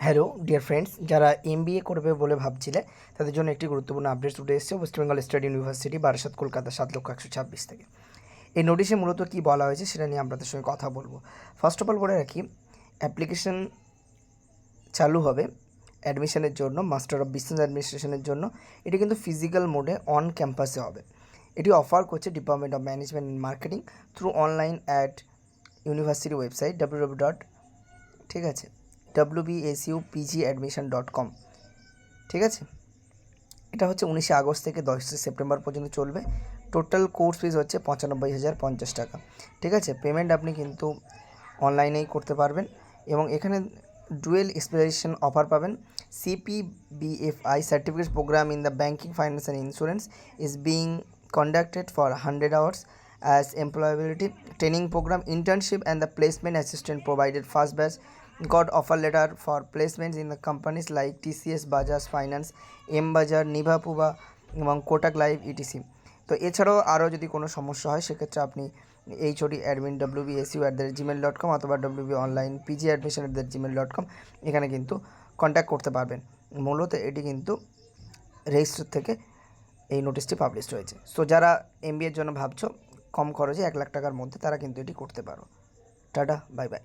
Hello, dear friends, যারা M করবে বলে ভাবছিলে, তাদের জন্য একটি গুরুত্বপূর্ণ আপডেট উঠে এসেছে বেঙ্গল স্টেট ইউনিভার্সিটি বারাসাত, কলকাতা, সাত লক্ষ একশো ছাব্বিশ থেকে। এই নোটিশে মূলত কী বলা হয়েছে সেটা নিয়ে আপনাদের সঙ্গে কথা বলব। ফার্স্ট অফ অল বলে রাখি অ্যাপ্লিকেশন চালু হবে অ্যাডমিশনের জন্য মাস্টার অফ বিজনেস অ্যাডমিনিস্ট্রেশনের জন্য। এটি কিন্তু ফিজিক্যাল মোডে অন ক্যাম্পাসে হবে। এটি অফার করছে department of management and marketing through online at university website W dot ঠিক আছে? W B S U PG admission dot com ঠিক আছে? এটা হচ্ছে উনিশে আগস্ট থেকে দশই সেপ্টেম্বর পর্যন্ত চলবে। টোটাল কোর্স ফিজ হচ্ছে পঁচানব্বই হাজার পঞ্চাশ টাকা। ঠিক আছে? পেমেন্ট আপনি কিন্তু অনলাইনেই করতে পারবেন এবং এখানে ডুয়েল স্পেশালাইজেশন অফার পাবেন। CPBFI certificate programme in the banking finance and insurance is being conducted for 100 hours as employability training programme internship and the placement assistant provided first batch got offer letter for placements in the companies like TCS Bajaj Finance, M Bajar Niva Puba, এবং Kotak live etc তো এছাড়াও আরও যদি কোনো সমস্যা হয়, সেক্ষেত্রে আপনি H O D admin W B S U at the Gmail dot com অথবা W B online PG admission at the Gmail dot com এখানে কিন্তু কন্ট্যাক্ট করতে পারবেন। মূলত এটি কিন্তু রেজিস্টার থেকে এই নোটিশটি পাবলিশ হয়েছে। সো যারা এমবিএর জন্য ভাবছ, কম খরচে এক লাখ টাকার মধ্যে তারা কিন্তু এটি করতে পারো। Tata bye bye